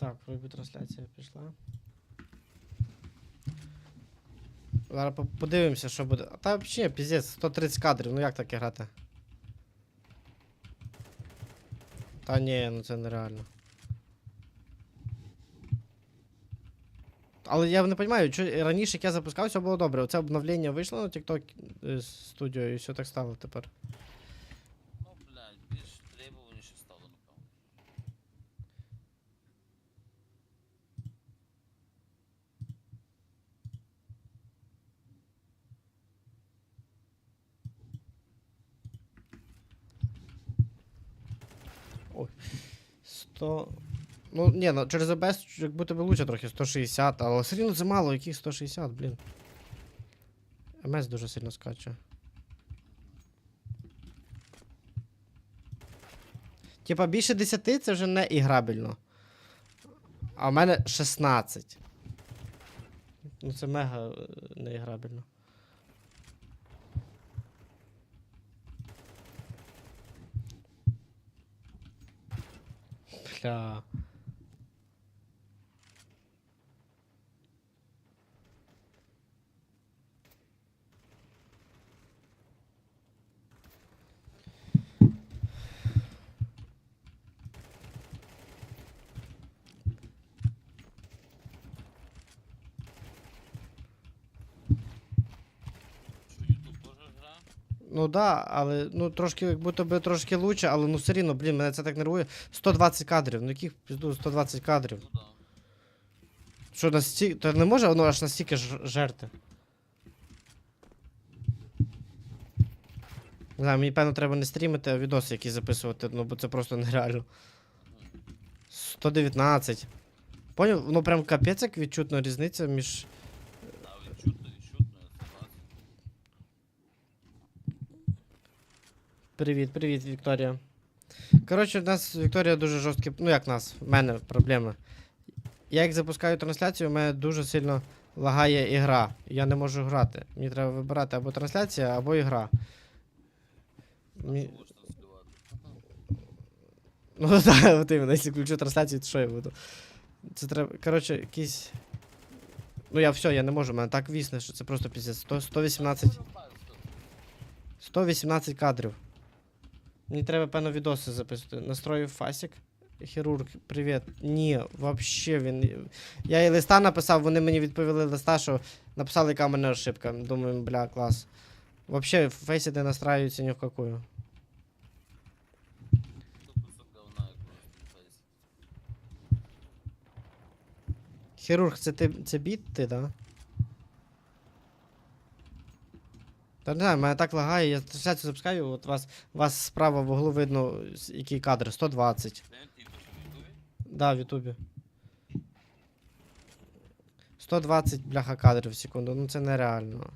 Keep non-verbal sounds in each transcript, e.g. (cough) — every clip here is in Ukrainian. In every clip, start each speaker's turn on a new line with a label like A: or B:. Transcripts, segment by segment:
A: Так, вроді трансляція пішла. Зараз по- подивимося, що буде. А Та взагалі, піздець, 130 кадрів, ну як таке грати? Та ні, ну це нереально. Але я не розумію, що раніше, як я запускав, все було добре. Оце обновлення вийшло на TikTok е, Studio і все так стало тепер.
B: Ну, блядь, більш требуваніше стало, напевно.
A: Ой. 100. Ну, ні, ну через OBS як будто би лучше трохи 160, але все рівно це мало, яких 160, блін. МС дуже сильно скаче. Типа більше 10 це вже не іграбельно. А в мене 16. Ну це мега е, неіграбельно. Бля.
B: Що, Ютуб теж гра?
A: Ну да, але ну трошки, як будто би трошки лучше, але ну все рівно, блін, мене це так нервує. 120 кадрів, ну яких пізду 120 кадрів.
B: Ну да.
A: Що настільки. То не може воно аж настільки ж- жерти. Не знаю, мені певно треба не стрімити, а відоси якісь записувати, ну бо це просто нереально. 119. Поняв? Ну прям капець як відчутна різниця між.
B: Да, відчутно, відчутно, я согласен.
A: Привіт, привіт, Вікторія. Коротше, у нас Вікторія дуже жорсткі. Ну як нас, в мене проблеми. Я як запускаю трансляцію, у мене дуже сильно лагає ігра. Я не можу грати. Мені треба вибирати або трансляція, або ігра. Мі... Ну (laughs) так, от іменно, якщо включу трансляцію, то що я буду? Це треба. Коротше, якісь. Ну я все, я не можу, у мене так вісне, що це просто піздець. 118. 118 кадрів. Мені треба, певно, відоси записувати. Настроїв фасік. Хірург, привіт. Ні, вообще він. Я і листа написав, вони мені відповіли листа, що написали, яка в мене ошибка. Думаю, бля, клас. Вообще, фейси не настраюються ні в какую. Хірург, це ти це біт ти, да? Та не знаю, мене так лагає, я трансляцію запускаю, от вас, вас справа в углу видно, с- який кадр, 120.
B: Де в Ютубі?
A: Да, в Ютубі. 120 бляха кадрів в секунду, ну це нереально.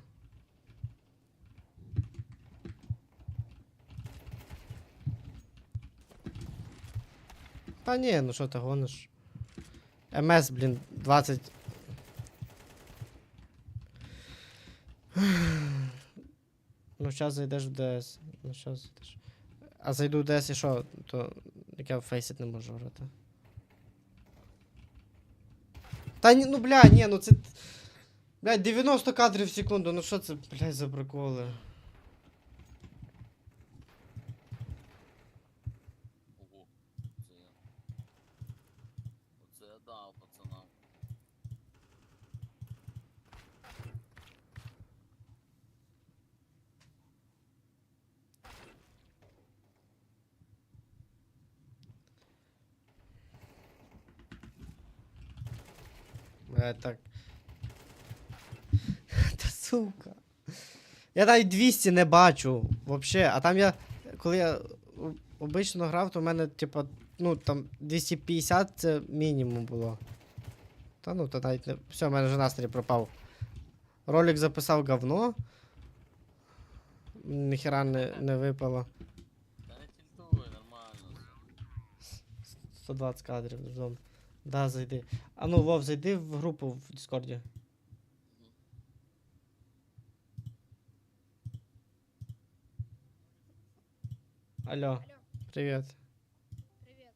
A: Та ні, ну що ти гониш? МС, блін, 20. Ну, зараз зайдеш в ДС. Ну, зараз зайдеш. А зайду в ДС і що, то як я в фейсит не можу грати. Та ні, ну бля, ні, ну це. Блядь, 90 кадрів в секунду, ну що це, блядь, за приколи?
B: Ого. Це я. Оце я дав пацанам.
A: Блядь, так. (laughs) Та сука. Я навіть 200 не бачу, вообще. А там я. Коли я обично грав, то в мене, типа, ну там 250 це мінімум було. Та ну, то навіть не. Все, в мене вже настрій пропав. Ролик записав говно. Ніхера не, не випало.
B: Та не тільтуй, нормально.
A: 120 кадрів ждем. Да, зайди. А ну, Вов, зайди в групу в Діскорді. Алло,
C: Алло.
A: привіт.
C: Привіт.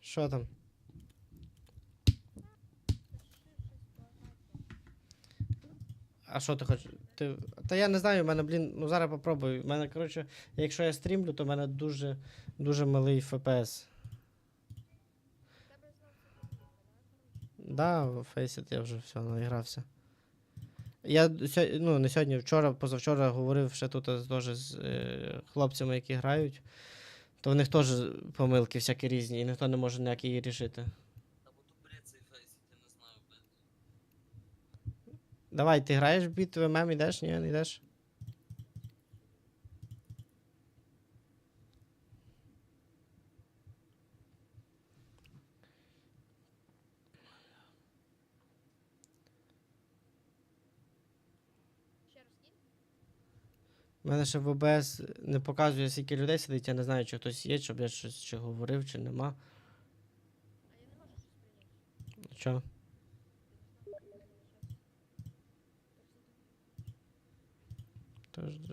A: Що там? А що ти хочеш? Ти... Та я не знаю, в мене, блін, ну зараз попробую. У мене, коротше, якщо я стрімлю, то в мене дуже дуже малий
C: ФПС. Да?
A: в Faceit я вже все наігрався. Я ну, не сьогодні, вчора, позавчора говорив ще тут теж з е, хлопцями, які грають, то в них теж помилки всякі різні, і ніхто не може ніяк її рішити. Давай, ти граєш в біт в ММ, ідеш? Ні, не йдеш? У мене ще в ОБС не показує, скільки людей сидить, я не знаю, чи хтось є, щоб я щось чи говорив, чи нема.
C: Прийняти.
A: Що?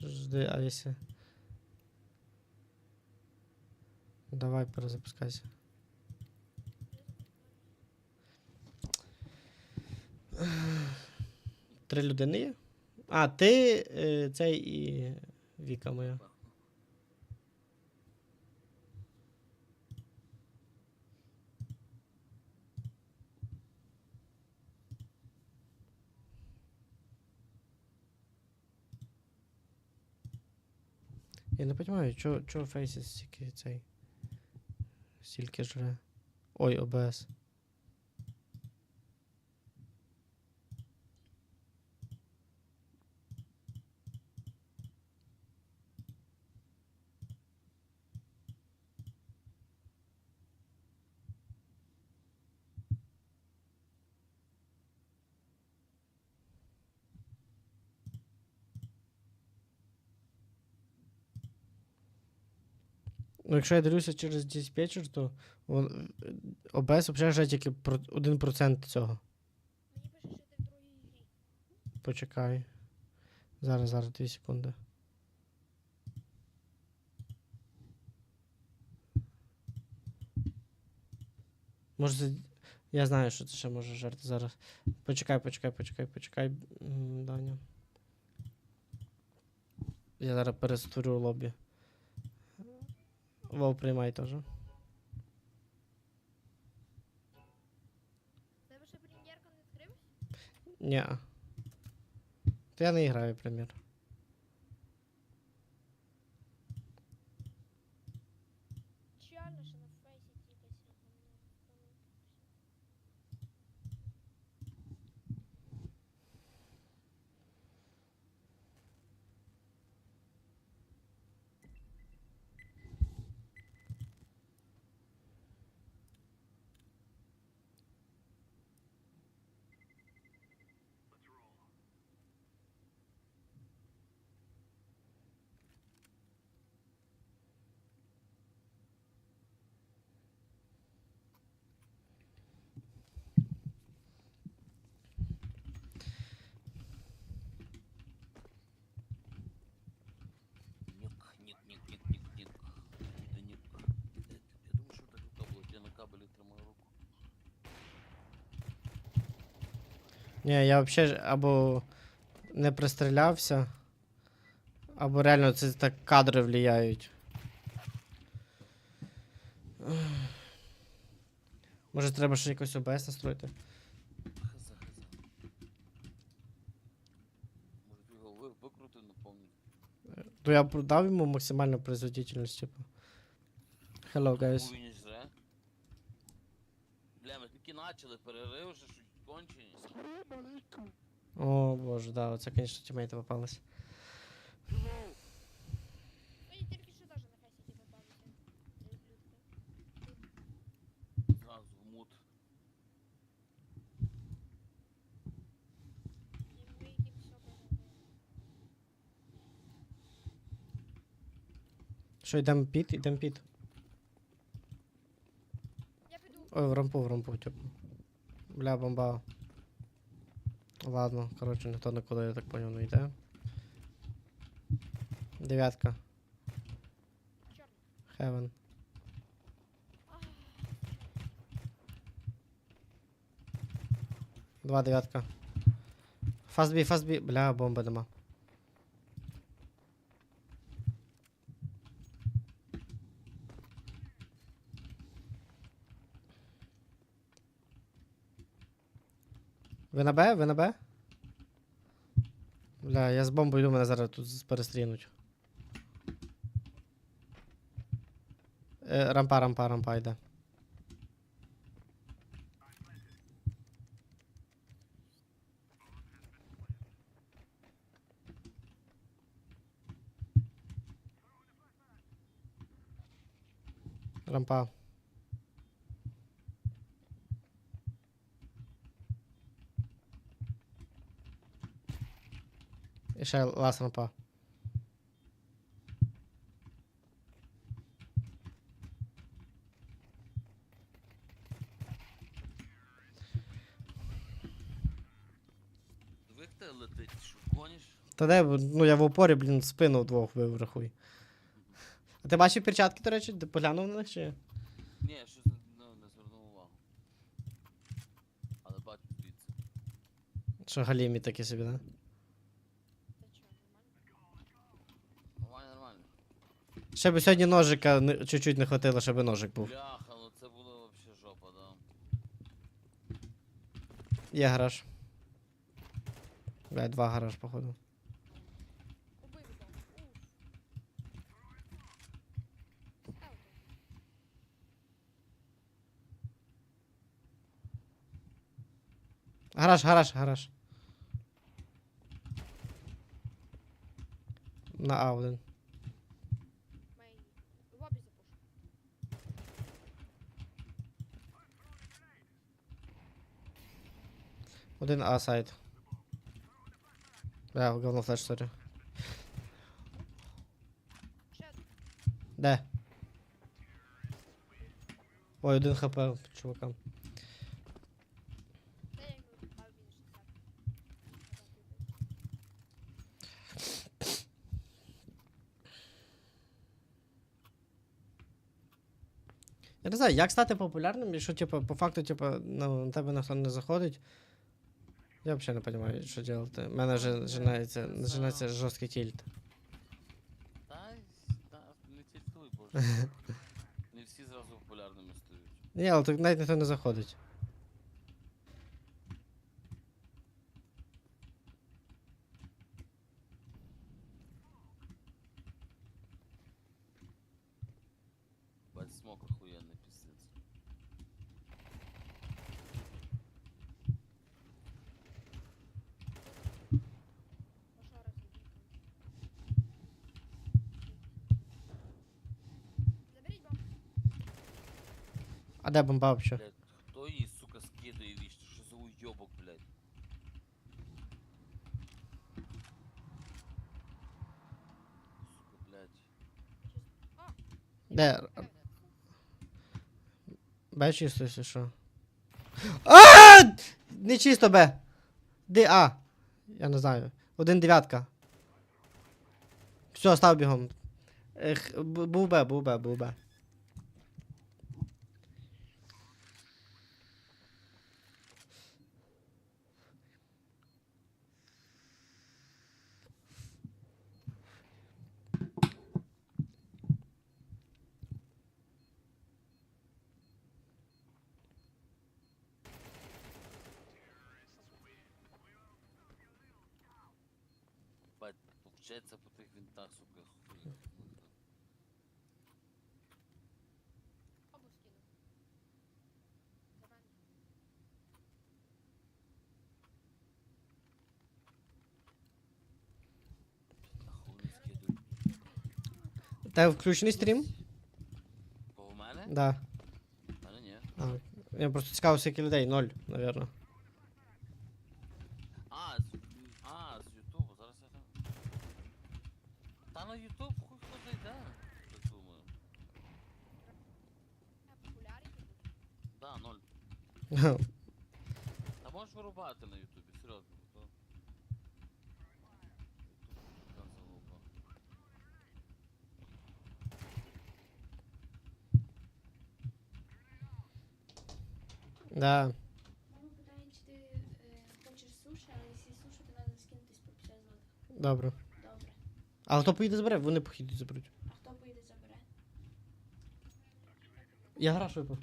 A: Жди, а якщо... Давай, перезапускайся. Три людини є? А, ти, е, цей і Віка моя. Я не розумію, чого чо Faces стільки цей. Стільки жре. Ой, ОБС. Ну, якщо я дивлюся через диспетчер, то он, е, ОБС взагалі вже тільки про- 1% цього.
C: Мені пише, що ти в другій грі.
A: Почекай. Зараз, зараз, 2 секунди. Може, це... я знаю, що це ще може жарти зараз. Почекай, почекай, почекай, почекай, м, Даня. Я зараз перестворю лобі. Вов, приймай теж.
C: Тебе ще прем'єрка не відкрилась?
A: Ні. То я не граю прем'єр. Ні, я взагалі або не пристрілявся, або реально це так кадри влияють. Може, треба ще якось ОБС настроїти? То я б дав йому максимальну производительність, типу. Hello, guys.
B: Бля, ми тільки начали, перерив вже щось
A: О, боже, да, оце, звісно, тімейти попались.
C: Мені тільки що даже на фейсі попалися.
B: Зразу в мут.
C: І ми якимось образом.
A: Що, йдемо під, йдемо під.
C: Я піду.
A: Ой, в рампу, в рампу, типу. Бля, бомба. Ладно, коротше, ніхто нікуди, я так поняв, не йде. Дев'ятка.
C: Хевен.
A: Два дев'ятка. Фастбі, фастбі. Бля, бомби нема. Ви на Б? Ви на Б? Бля, я з бомбою йду, мене зараз тут з- перестрінуть. Е, рампа, рампа, рампа йде. Рампа. І ще лас рампа.
B: Летить, що гониш?
A: Та де, ну я в опорі, блін, спину вдвох вбив, рахуй. А ти бачив перчатки, до речі, ти поглянув на них чи?
B: Ні, я щось не, ну, не звернув увагу. Але бачу звідси.
A: Що галімі такі собі, да? Ще б сьогодні ножика чуть-чуть не хватило, щоб ножик був.
B: Бляха, ну це було вообще жопа, да.
A: Є гараж. Бля, два гараж, походу. Гараж, гараж, гараж. На А1. Один А сайт. Бля, говно флеш, сорі. Де? Ой, один хп чувакам.
C: Я йому дав мінус 60.
A: Я не знаю, як стати популярним, якщо, типу, по факту, типу, ну, на тебе ніхто не заходить. Я взагалі не розумію, що робити. У мене вже починається, починається жорсткий тільт.
B: Та, та не тільтуй, боже. (laughs) Не всі зразу популярними стають.
A: Ні, але так навіть ніхто не заходить. Де бомба взагалі?
B: Блядь, хто її, сука, скидає вічно? Що за уйобок, блядь? Сука, блядь.
A: Де? Б чисто, якщо що. А! Не чисто Б. Де А? Я не знаю. Один дев'ятка. Все, став бігом. Ех, бу- був Б, був Б, був Б.
B: Бать, повчеться по тих винтах, сука, хуй.
C: Бомбу скину. Давай.
B: Нахуй не скидуй.
A: Та включений стрім?
B: Бо в мене?
A: Да.
B: В мене ні.
A: А, я просто цікавився, скільки людей. Ноль, напевно.
B: Да.
D: Мама питає, чи ти э, хочеш суші, але якщо суші, то треба скинутись по 50 злотих.
A: Добре.
D: Добре.
A: Але хто поїде забере, вони поїдуть заберуть.
D: А хто поїде забере?
A: Я грашу. випав.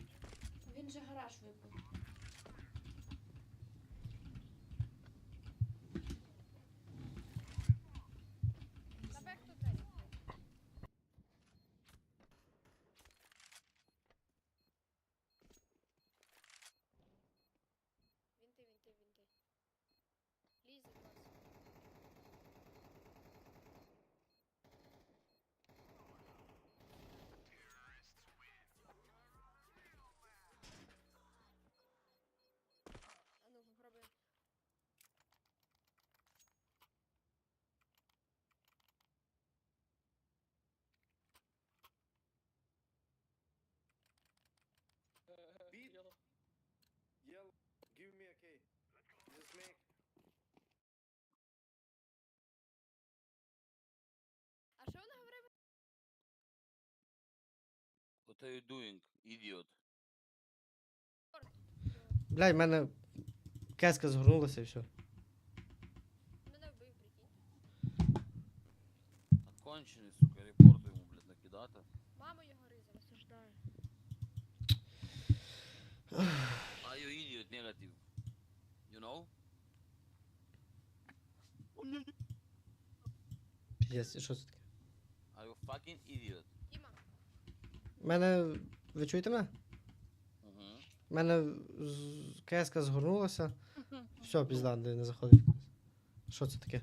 B: What are you doing, idiot?
A: Блядь, в мене кеска згорнулася і все.
C: Мене вбив, прикинь.
B: Окончений, сука, репорт йому, блядь, накидати.
C: Мама його риза, осуждаю.
B: Are you idiot negative? You know?
A: Піздець, і що це таке?
B: Are you fucking idiot?
A: Мене. Ви чуєте мене?
B: Угу.
A: У мене з- кеска згорнулася. Все, пізда, не заходить. Що це таке?